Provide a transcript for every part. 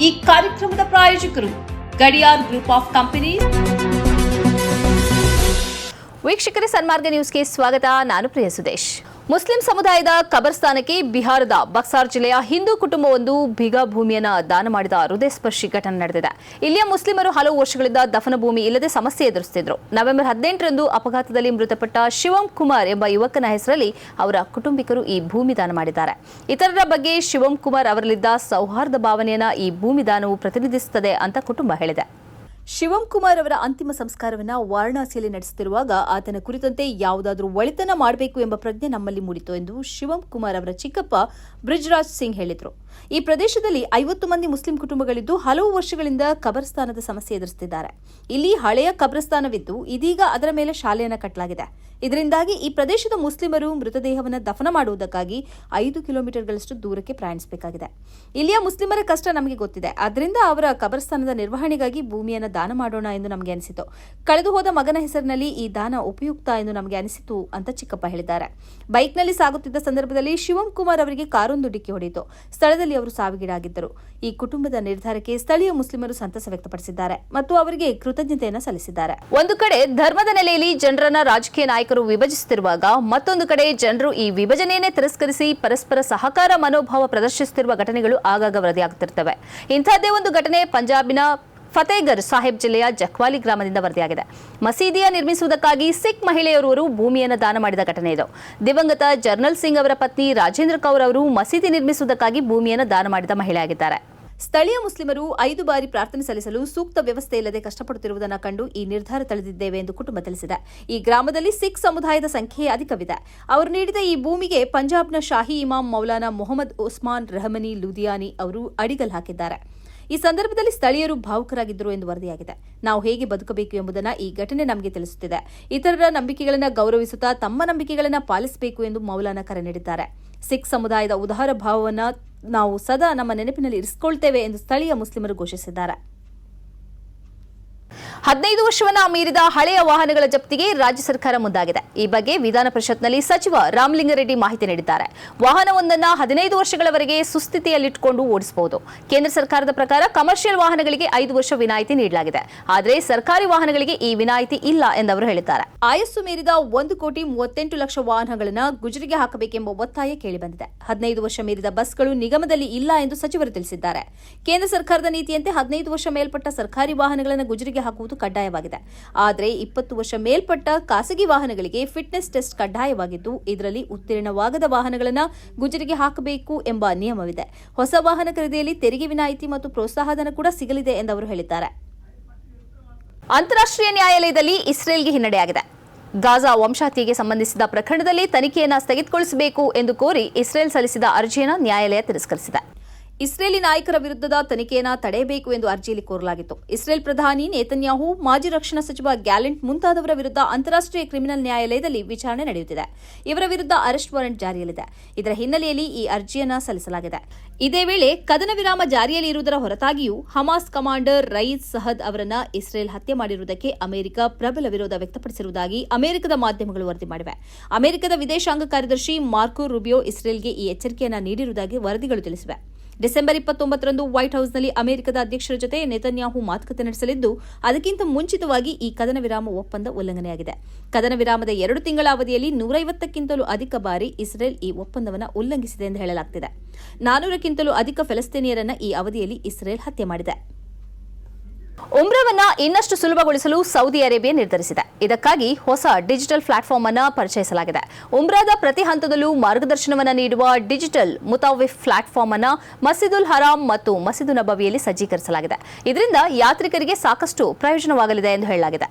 ಈ ಕಾರ್ಯಕ್ರಮದ ಪ್ರಾಯೋಜಕರು ಗಡಿಯಾರ್ ಗ್ರೂಪ್ ಆಫ್ ಕಂಪನಿ ವೀಕ್ಷಕರೇ ಸನ್ಮಾರ್ಗ ನ್ಯೂಸ್ಗೆ ಸ್ವಾಗತ. ನಾನು ಪ್ರಿಯ ಸುದೇಶ್. ಮುಸ್ಲಿಂ ಸಮುದಾಯದ ಕಬರ್ಸ್ಥಾನಕ್ಕೆ ಬಿಹಾರದ ಬಕ್ಸಾರ್ ಜಿಲ್ಲೆಯ ಹಿಂದೂ ಕುಟುಂಬವೊಂದು ಬಿಗ ಭೂಮಿಯನ್ನು ದಾನ ಮಾಡಿದ ಹೃದಯಸ್ಪರ್ಶಿ ಘಟನೆ ನಡೆದಿದೆ. ಇಲ್ಲಿಯ ಮುಸ್ಲಿಮರು ಹಲವು ವರ್ಷಗಳಿಂದ ದಫನ ಭೂಮಿ ಇಲ್ಲದೆ ಸಮಸ್ಯೆ ಎದುರಿಸುತ್ತಿದ್ದರು ನವೆಂಬರ್ ಹದಿನೆಂಟರಂದು ಅಪಘಾತದಲ್ಲಿ ಮೃತಪಟ್ಟ ಶಿವಂ ಕುಮಾರ್ ಎಂಬ ಯುವಕನ ಹೆಸರಲ್ಲಿ ಅವರ ಕುಟುಂಬಿಕರು ಈ ಭೂಮಿ ದಾನ ಮಾಡಿದ್ದಾರೆ. ಇತರರ ಬಗ್ಗೆ ಶಿವಂ ಕುಮಾರ್ ಅವರಲ್ಲಿದ್ದ ಸೌಹಾರ್ದ ಭಾವನೆಯನ್ನು ಈ ಭೂಮಿ ದಾನವು ಪ್ರತಿನಿಧಿಸುತ್ತದೆ ಅಂತ ಕುಟುಂಬ ಹೇಳಿದೆ. ಶಿವಂ ಕುಮಾರ್ ಅವರ ಅಂತಿಮ ಸಂಸ್ಕಾರವನ್ನು ವಾರಣಾಸಿಯಲ್ಲಿ ನಡೆಸುತ್ತಿರುವಾಗ ಆತನ ಕುರಿತಂತೆ ಯಾವುದಾದರೂ ಒಳಿತನ ಮಾಡಬೇಕು ಎಂಬ ಪ್ರಜ್ಞೆ ನಮ್ಮಲ್ಲಿ ಮೂಡಿತು ಎಂದು ಶಿವಂಕುಮಾರ್ ಅವರ ಚಿಕ್ಕಪ್ಪ ಬ್ರಿಜ್ರಾಜ್ ಸಿಂಗ್ ಹೇಳಿದರು. ಈ ಪ್ರದೇಶದಲ್ಲಿ ಐವತ್ತು ಮಂದಿ ಮುಸ್ಲಿಂ ಕುಟುಂಬಗಳಿದ್ದು ಹಲವು ವರ್ಷಗಳಿಂದ ಕಬರ್ಸ್ಥಾನದ ಸಮಸ್ಯೆ ಎದುರಿಸುತ್ತಿದ್ದಾರೆ ಇಲ್ಲಿ ಹಳೆಯ ಕಬ್ರಸ್ಥಾನವಿದ್ದು ಇದೀಗ ಅದರ ಮೇಲೆ ಶಾಲೆಯನ್ನು ಕಟ್ಟಲಾಗಿದೆ ಇದರಿಂದಾಗಿ ಈ ಪ್ರದೇಶದ ಮುಸ್ಲಿಮರು ಮೃತದೇಹವನ್ನು ದಫನ ಮಾಡುವುದಕ್ಕಾಗಿ ಐದು ಕಿಲೋಮೀಟರ್ಗಳಷ್ಟು ದೂರಕ್ಕೆ ಪ್ರಯಾಣಿಸಬೇಕಾಗಿದೆ. ಇಲ್ಲಿಯ ಮುಸ್ಲಿಮರ ಕಷ್ಟ ನಮಗೆ ಗೊತ್ತಿದೆ. ಅದರಿಂದ ಅವರ ಕಬರ್ಸ್ಥಾನದ ನಿರ್ವಹಣೆಗಾಗಿ ಭೂಮಿಯನ್ನು ದಾನ ಮಾಡೋಣ ಎಂದು ನಮಗೆ ಅನಿಸಿತು. ಕಳೆದು ಹೋದ ಮಗನ ಹೆಸರಿನಲ್ಲಿ ಈ ದಾನ ಉಪಯುಕ್ತ ಎಂದು ನಮಗೆ ಅನಿಸಿತು ಅಂತ ಚಿಕ್ಕಪ್ಪ ಹೇಳಿದ್ದಾರೆ. ಬೈಕ್ನಲ್ಲಿ ಸಾಗುತ್ತಿದ್ದ ಸಂದರ್ಭದಲ್ಲಿ ಶಿವಂ ಕುಮಾರ್ ಅವರಿಗೆ ಕಾರೊಂದು ಡಿಕ್ಕಿ ಹೊಡೆಯಿತು. ಸ್ಥಳದಲ್ಲಿ ಅವರು ಸಾವಿಗೀಡಾಗಿದ್ದರು. ಈ ಕುಟುಂಬದ ನಿರ್ಧಾರಕ್ಕೆ ಸ್ಥಳೀಯ ಮುಸ್ಲಿಮರು ಸಂತಸ ವ್ಯಕ್ತಪಡಿಸಿದ್ದಾರೆ ಮತ್ತು ಅವರಿಗೆ ಕೃತಜ್ಞತೆಯನ್ನು ಸಲ್ಲಿಸಿದ್ದಾರೆ. ಒಂದು ಕಡೆ ಧರ್ಮದ ನೆಲೆಯಲ್ಲಿ ಜನರನ್ನ ರಾಜಕೀಯ ನಾಯಕರು ವಿಭಜಿಸುತ್ತಿರುವಾಗ, ಮತ್ತೊಂದು ಕಡೆ ಜನರು ಈ ವಿಭಜನೆಯನ್ನೇ ತಿರಸ್ಕರಿಸಿ ಪರಸ್ಪರ ಸಹಕಾರ ಮನೋಭಾವ ಪ್ರದರ್ಶಿಸುತ್ತಿರುವ ಘಟನೆಗಳು ಆಗಾಗ ವರದಿಯಾಗುತ್ತಿರುತ್ತವೆ. ಇಂಥದ್ದೇ ಒಂದು ಘಟನೆ ಪಂಜಾಬಿನ ಫತೇಗರ್ ಸಾಹೇಬ್ ಜಿಲ್ಲೆಯ ಜಖ್ವಾಲಿ ಗ್ರಾಮದಿಂದ ವರದಿಯಾಗಿದೆ. ಮಸೀದಿಯ ನಿರ್ಮಿಸುವುದಕ್ಕಾಗಿ ಸಿಖ್ ಮಹಿಳೆಯರವರು ಭೂಮಿಯನ್ನು ದಾನ ಮಾಡಿದ ಘಟನೆ ಇದು. ದಿವಂಗತ ಜರ್ನಲ್ ಸಿಂಗ್ ಅವರ ಪತ್ನಿ ರಾಜೇಂದ್ರ ಕೌರ್ ಅವರು ಮಸೀದಿ ನಿರ್ಮಿಸುವುದಕ್ಕಾಗಿ ಭೂಮಿಯನ್ನು ದಾನ ಮಾಡಿದ ಮಹಿಳೆಯಾಗಿದ್ದಾರೆ. ಸ್ಥಳೀಯ ಮುಸ್ಲಿಮರು ಐದು ಬಾರಿ ಪ್ರಾರ್ಥನೆ ಸಲ್ಲಿಸಲು ಸೂಕ್ತ ವ್ಯವಸ್ಥೆ ಇಲ್ಲದೆ ಕಷ್ಟಪಡುತ್ತಿರುವುದನ್ನು ಕಂಡು ಈ ನಿರ್ಧಾರ ತಳೆದಿದ್ದೇವೆ ಎಂದು ಕುಟುಂಬ ತಿಳಿಸಿದೆ. ಈ ಗ್ರಾಮದಲ್ಲಿ ಸಿಖ್ ಸಮುದಾಯದ ಸಂಖ್ಯೆ ಅಧಿಕವಿದೆ. ಅವರು ನೀಡಿದ ಈ ಭೂಮಿಗೆ ಪಂಜಾಬ್ನ ಶಾಹಿ ಇಮಾಮ್ ಮೌಲಾನಾ ಮೊಹಮ್ಮದ್ ಉಸ್ಮಾನ್ ರಹಮನಿ ಲುಧಿಯಾನಿ ಅವರು ಅಡಿಗಲ್ ಹಾಕಿದ್ದಾರೆ. ಈ ಸಂದರ್ಭದಲ್ಲಿ ಸ್ಥಳೀಯರು ಭಾವುಕರಾಗಿದ್ದರು ಎಂದು ವರದಿಯಾಗಿದೆ. ನಾವು ಹೇಗೆ ಬದುಕಬೇಕು ಎಂಬುದನ್ನು ಈ ಘಟನೆ ನಮಗೆ ತಿಳಿಸುತ್ತಿದೆ. ಇತರರ ನಂಬಿಕೆಗಳನ್ನು ಗೌರವಿಸುತ್ತಾ ತಮ್ಮ ನಂಬಿಕೆಗಳನ್ನು ಪಾಲಿಸಬೇಕು ಎಂದು ಮೌಲಾನ ಕರೆ ನೀಡಿದ್ದಾರೆ. ಸಿಖ್ ಸಮುದಾಯದ ಉದಾರ ಭಾವವನ್ನು ನಾವು ಸದಾ ನಮ್ಮ ನೆನಪಿನಲ್ಲಿ ಇರಿಸಿಕೊಳ್ತೇವೆ ಎಂದು ಸ್ಥಳೀಯ ಮುಸ್ಲಿಮರು ಘೋಷಿಸಿದ್ದಾರೆ. ಹದಿನೈದು ವರ್ಷವನ್ನ ಮೀರಿದ ಹಳೆಯ ವಾಹನಗಳ ಜಪ್ತಿಗೆ ರಾಜ್ಯ ಸರ್ಕಾರ ಮುಂದಾಗಿದೆ. ಈ ಬಗ್ಗೆ ವಿಧಾನ ಪರಿಷತ್ನಲ್ಲಿ ಸಚಿವ ರಾಮಲಿಂಗಾರೆಡ್ಡಿ ಮಾಹಿತಿ ನೀಡಿದ್ದಾರೆ. ವಾಹನವೊಂದನ್ನ ಹದಿನೈದು ವರ್ಷಗಳವರೆಗೆ ಸುಸ್ಥಿತಿಯಲ್ಲಿಟ್ಟುಕೊಂಡು ಓಡಿಸಬಹುದು ಕೇಂದ್ರ ಸರ್ಕಾರದ ಪ್ರಕಾರ ಕಮರ್ಷಿಯಲ್ ವಾಹನಗಳಿಗೆ ಐದು ವರ್ಷ ವಿನಾಯಿತಿ ನೀಡಲಾಗಿದೆ. ಆದರೆ ಸರ್ಕಾರಿ ವಾಹನಗಳಿಗೆ ಈ ವಿನಾಯಿತಿ ಇಲ್ಲ ಎಂದವರು ಹೇಳಿದ್ದಾರೆ. ಆಯಸ್ಸು ಮೀರಿದ ಒಂದು ಕೋಟಿ ಮೂವತ್ತೆಂಟು ಲಕ್ಷ ವಾಹನಗಳನ್ನು ಗುಜರಿಗೆ ಹಾಕಬೇಕೆಂಬ ಒತ್ತಾಯ ಕೇಳಿಬಂದಿದೆ. ಹದಿನೈದು ವರ್ಷ ಮೀರಿದ ಬಸ್ಗಳು ನಿಗಮದಲ್ಲಿ ಇಲ್ಲ ಎಂದು ಸಚಿವರು ತಿಳಿಸಿದ್ದಾರೆ. ಕೇಂದ್ರ ಸರ್ಕಾರದ ನೀತಿಯಂತೆ ಹದಿನೈದು ವರ್ಷ ಮೇಲ್ಪಟ್ಟ ಸರ್ಕಾರಿ ವಾಹನಗಳನ್ನು ಗುಜರಿಗೆ ಹಾಕುವುದು ಕಡ್ಡಾಯವಾಗಿದೆ. ಆದರೆ ಇಪ್ಪತ್ತು ವರ್ಷ ಮೇಲ್ಪಟ್ಟ ಖಾಸಗಿ ವಾಹನಗಳಿಗೆ ಫಿಟ್ನೆಸ್ ಟೆಸ್ಟ್ ಕಡ್ಡಾಯವಾಗಿದ್ದು, ಇದರಲ್ಲಿ ಉತ್ತೀರ್ಣವಾಗದ ವಾಹನಗಳನ್ನು ಗುಜರಿಗೆ ಹಾಕಬೇಕು ಎಂಬ ನಿಯಮವಿದೆ. ಹೊಸ ವಾಹನ ಖರೀದಿಯಲ್ಲಿ ತೆರಿಗೆ ವಿನಾಯಿತಿ ಮತ್ತು ಪ್ರೋತ್ಸಾಹಧನ ಕೂಡ ಸಿಗಲಿದೆ ಎಂದು ಅವರು ಹೇಳಿದ್ದಾರೆ. ಅಂತಾರಾಷ್ಟ್ರೀಯ ನ್ಯಾಯಾಲಯದಲ್ಲಿ ಇಸ್ರೇಲ್ಗೆ ಹಿನ್ನಡೆಯಾಗಿದೆ. ಗಾಜಾ ವಂಶಾತಿಗೆ ಸಂಬಂಧಿಸಿದ ಪ್ರಕರಣದಲ್ಲಿ ತನಿಖೆಯನ್ನು ಸ್ಥಗಿತಗೊಳಿಸಬೇಕು ಎಂದು ಕೋರಿ ಇಸ್ರೇಲ್ ಸಲ್ಲಿಸಿದ ಅರ್ಜಿಯನ್ನು ನ್ಯಾಯಾಲಯ ತಿರಸ್ಕರಿಸಿದೆ. ಇಸ್ರೇಲಿ ನಾಯಕರ ವಿರುದ್ಧದ ತನಿಖೆಯನ್ನು ತಡೆಯಬೇಕು ಎಂದು ಅರ್ಜಿಯಲ್ಲಿ ಕೋರಲಾಗಿತ್ತು. ಇಸ್ರೇಲ್ ಪ್ರಧಾನಿ ನೇತನ್ಯಾಹು ಮಾಜಿ ರಕ್ಷಣಾ ಸಚಿವ ಗ್ಯಾಲೆಂಟ್ ಮುಂತಾದವರ ವಿರುದ್ಧ ಅಂತಾರಾಷ್ಟ್ರೀಯ ಕ್ರಿಮಿನಲ್ ನ್ಯಾಯಾಲಯದಲ್ಲಿ ವಿಚಾರಣೆ ನಡೆಯುತ್ತಿದೆ. ಇವರ ವಿರುದ್ಧ ಅರೆಸ್ಟ್ ವಾರೆಂಟ್ ಜಾರಿಯಲ್ಲಿದೆ. ಇದರ ಹಿನ್ನೆಲೆಯಲ್ಲಿ ಈ ಅರ್ಜಿಯನ್ನು ಸಲ್ಲಿಸಲಾಗಿದೆ. ಇದೇ ವೇಳೆ ಕದನ ವಿರಾಮ ಜಾರಿಯಲ್ಲಿ ಇರುವುದರ ಹೊರತಾಗಿಯೂ ಹಮಾಸ್ ಕಮಾಂಡರ್ ರಯೀದ್ ಸಹದ್ ಅವರನ್ನ ಇಸ್ರೇಲ್ ಹತ್ಯೆ ಮಾಡಿರುವುದಕ್ಕೆ ಅಮೆರಿಕ ಪ್ರಬಲ ವಿರೋಧ ವ್ಯಕ್ತಪಡಿಸಿರುವುದಾಗಿ ಅಮೆರಿಕದ ಮಾಧ್ಯಮಗಳು ವರದಿ ಮಾಡಿವೆ. ಅಮೆರಿಕದ ವಿದೇಶಾಂಗ ಕಾರ್ಯದರ್ಶಿ ಮಾರ್ಕೋ ರುಬಿಯೋ ಇಸ್ರೇಲ್ಗೆ ಈ ಎಚ್ಚರಿಕೆಯನ್ನು ನೀಡಿರುವುದಾಗಿ ವರದಿಗಳು ತಿಳಿಸಿವೆ. ಡಿಸೆಂಬರ್ ಇಪ್ಪತ್ತೊಂಬತ್ತರಂದು ವೈಟ್ ಹೌಸ್ನಲ್ಲಿ ಅಮೆರಿಕದ ಅಧ್ಯಕ್ಷರ ಜೊತೆ ನೆತನ್ಯಾಹು ಮಾತುಕತೆ ನಡೆಸಲಿದ್ದು, ಅದಕ್ಕಿಂತ ಮುಂಚಿತವಾಗಿ ಈ ಕದನ ವಿರಾಮ ಒಪ್ಪಂದ ಉಲ್ಲಂಘನೆಯಾಗಿದೆ. ಕದನ ವಿರಾಮದ ಎರಡು ತಿಂಗಳ ಅವಧಿಯಲ್ಲಿ ನೂರೈವತ್ತಕ್ಕಿಂತಲೂ ಅಧಿಕ ಬಾರಿ ಇಸ್ರೇಲ್ ಈ ಒಪ್ಪಂದವನ್ನು ಉಲ್ಲಂಘಿಸಿದೆ ಎಂದು ಹೇಳಲಾಗುತ್ತಿದೆ ನಾನೂರಕ್ಕಿಂತಲೂ ಅಧಿಕ ಫೆಲಸ್ತೀನಿಯರನ್ನ ಈ ಅವಧಿಯಲ್ಲಿ ಇಸ್ರೇಲ್ ಹತ್ಯೆ ಮಾಡಿದೆ. ಉಮ್ರಾವನ್ನ ಇನ್ನಷ್ಟು ಸುಲಭಗೊಳಿಸಲು ಸೌದಿ ಅರೇಬಿಯಾ ನಿರ್ಧರಿಸಿದೆ. ಇದಕ್ಕಾಗಿ ಹೊಸ ಡಿಜಿಟಲ್ ಪ್ಲಾಟ್ಫಾರ್ಮ್ ಅನ್ನು ಪರಿಚಯಿಸಲಾಗಿದೆ. ಉಮ್ರಾದ ಪ್ರತಿ ಹಂತದಲ್ಲೂ ಮಾರ್ಗದರ್ಶನವನ್ನು ನೀಡುವ ಡಿಜಿಟಲ್ ಮುತಾವಿಫ್ ಪ್ಲಾಟ್ಫಾರ್ಮ್ ಅನ್ನು ಮಸೀದುಲ್ ಹರಾಮ್ ಮತ್ತು ಮಸೀದು ನಬವಿಯಲ್ಲಿ ಸಜ್ಜೀಕರಿಸಲಾಗಿದೆ. ಇದರಿಂದ ಯಾತ್ರಿಕರಿಗೆ ಸಾಕಷ್ಟು ಪ್ರಯೋಜನವಾಗಲಿದೆ ಎಂದು ಹೇಳಲಾಗಿದೆ.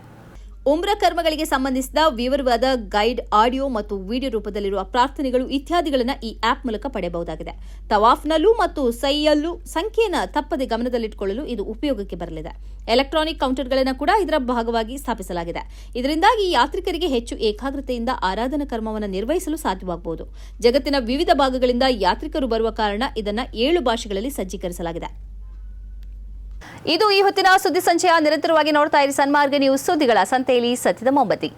ಉಮ್ರಾ ಕರ್ಮಗಳಿಗೆ ಸಂಬಂಧಿಸಿದ ವಿವರವಾದ ಗೈಡ್, ಆಡಿಯೋ ಮತ್ತು ವಿಡಿಯೋ ರೂಪದಲ್ಲಿರುವ ಪ್ರಾರ್ಥನೆಗಳು ಇತ್ಯಾದಿಗಳನ್ನು ಈ ಆಪ್ ಮೂಲಕ ಪಡೆಯಬಹುದಾಗಿದೆ. ತವಾಫ್ನಲ್ಲೂ ಮತ್ತು ಸೈಯಲ್ಲೂ ಸಂಖ್ಯೆಯನ್ನು ತಪ್ಪದೆ ಗಮನದಲ್ಲಿಟ್ಟುಕೊಳ್ಳಲು ಇದು ಉಪಯೋಗಕ್ಕೆ ಬರಲಿದೆ. ಎಲೆಕ್ಟ್ರಾನಿಕ್ ಕೌಂಟರ್ಗಳನ್ನು ಕೂಡ ಇದರ ಭಾಗವಾಗಿ ಸ್ಥಾಪಿಸಲಾಗಿದೆ. ಇದರಿಂದಾಗಿ ಯಾತ್ರಿಕರಿಗೆ ಹೆಚ್ಚು ಏಕಾಗ್ರತೆಯಿಂದ ಆರಾಧನಾ ಕರ್ಮವನ್ನು ನಿರ್ವಹಿಸಲು ಸಾಧ್ಯವಾಗಬಹುದು. ಜಗತ್ತಿನ ವಿವಿಧ ಭಾಗಗಳಿಂದ ಯಾತ್ರಿಕರು ಬರುವ ಕಾರಣ ಇದನ್ನು ಏಳು ಭಾಷೆಗಳಲ್ಲಿ ಸಜ್ಜೀಕರಿಸಲಾಗಿದೆ. ಇದು ಈ ಹೊತ್ತಿನ ಸುದ್ದಿ ಸಂಚಯ ನಿರಂತರವಾಗಿ ನೋಡ್ತಾ ಇರಿ ಸನ್ಮಾರ್ಗ ನ್ಯೂಸ್ ಸುದ್ದಿಗಳ ಸಂತೆಯಲ್ಲಿ ಸತ್ಯದ ಮೊಂಬತ್ತಿ.